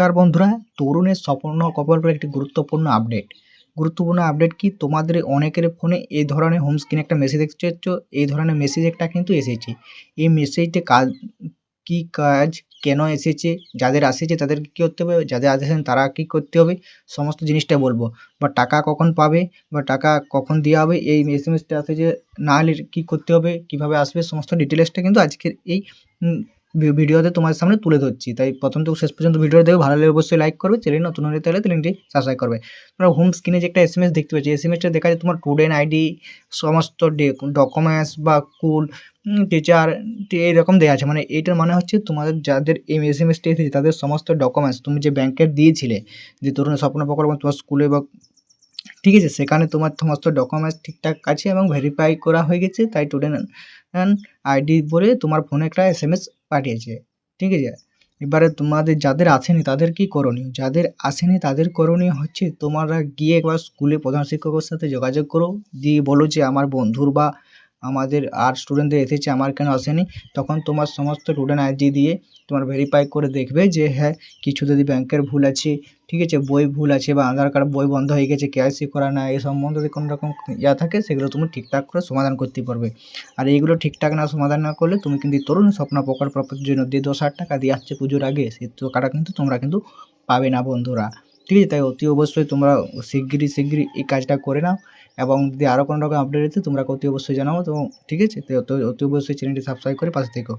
নমস্কার বন্ধুরা, তরুণের স্বপ্ন প্রকল্পের একটি গুরুত্বপূর্ণ আপডেট। গুরুত্বপূর্ণ আপডেট কি? তোমাদের অনেকের ফোনে এই ধরনের হোম স্ক্রিনে একটা মেসেজ দেখতে এই ধরনের মেসেজ একটা কিন্তু এসেছে। এই মেসেজটা কাজ, কি কাজ, কেন এসেছে, যাদের আসেছে তাদের কী করতে হবে, যাদের আসেছেন তারা কী করতে হবে, সমস্ত জিনিসটা বলব। বা টাকা কখন পাবে, বা টাকা কখন দেওয়া হবে, এই এস এম এসটা আসে যে না হলে কী করতে হবে, কীভাবে আসবে, সমস্ত ডিটেলসটা কিন্তু আজকের এই ভিডিওতে তোমার সামনে তুলে ধরছি। তাই প্রথম থেকে শেষ পর্যন্ত ভিডিও দেখবে। ভালো লাগলে অবশ্যই লাইক করবে। চ্যানেল নতুন হলে তাহলে চ্যানেলটি সাবস্ক্রাইব করবে। তোমরা হোম স্ক্রিনে যে একটা এস এম এস দেখতে পাচ্ছি এস এম এসটা দেখা যায় তোমার স্টুডেন্ট আইডি সমস্ত ডকুমেন্টস বা স্কুল টিচার এইরকম দেওয়া আছে। মানে এইটার মানে হচ্ছে তোমাদের যাদের এই এস এম এসটা এসেছে, তাদের সমস্ত ডকুমেন্টস তুমি যে ব্যাংকের দিয়েছিলে, যে ধরুন স্বপ্ন প্রকল্প তোমার স্কুলে বা ঠিক আছে? সেখানে তোমার সমস্ত ডকুমেন্টস ঠিকঠাক আছে এবং ভেরিফাই করা হয়ে গেছে, তাই স্টুডেন্ট আইডি বলে তোমার ফোনে একটা এস এম এস পাঠিয়েছে, ঠিক আছে? এবারে তোমাদের যাদের আসেনি তাদের কি করণীয়? যাদের আসেনি তাদের করণীয় হচ্ছে তোমরা গিয়ে একবার স্কুলে প্রধান শিক্ষকের সাথে যোগাযোগ করো, দিয়ে বলো যে আমার বন্ধুর বা আমাদের আর স্টুডেন্টদের এসেছে, আমার কেন আসেনি? তখন তোমার সমস্ত স্টুডেন্ট আইডি দিয়ে তোমার ভেরিফাই করে দেখবে যে হ্যাঁ কিছু যদি ব্যাংকের ভুল আছে, ঠিক আছে, বই ভুল আছে বা আধার কার্ড বই বন্ধ হয়ে গেছে কেআইসি করা না এই সম্বন্ধে যদি কোনো রকম ইয়া থাকে, সেগুলো তুমি ঠিকঠাক করে সমাধান করতে পারবে। আর এইগুলো ঠিকঠাক না, সমাধান না করলে তুমি কিন্তু তরুণ স্বপ্ন প্রকল্পের জন্য দিয়ে দশ হাজার টাকা দিয়ে আসছে পুজোর আগে সেই টাকাটা কিন্তু তোমরা কিন্তু পাবে না বন্ধুরা। ঠিক আছে তাই অতি অবশ্যই তোমরা শিগগিরই শিগগিরই এই কাজটা করে নাও এবং যদি আরও কোনো রকম আপডেট আছে তোমরা অতি অবশ্যই জানাও তো ঠিক আছে তো অতি অবশ্যই চ্যানেলটি সাবস্ক্রাইব করে পাশে থেকো।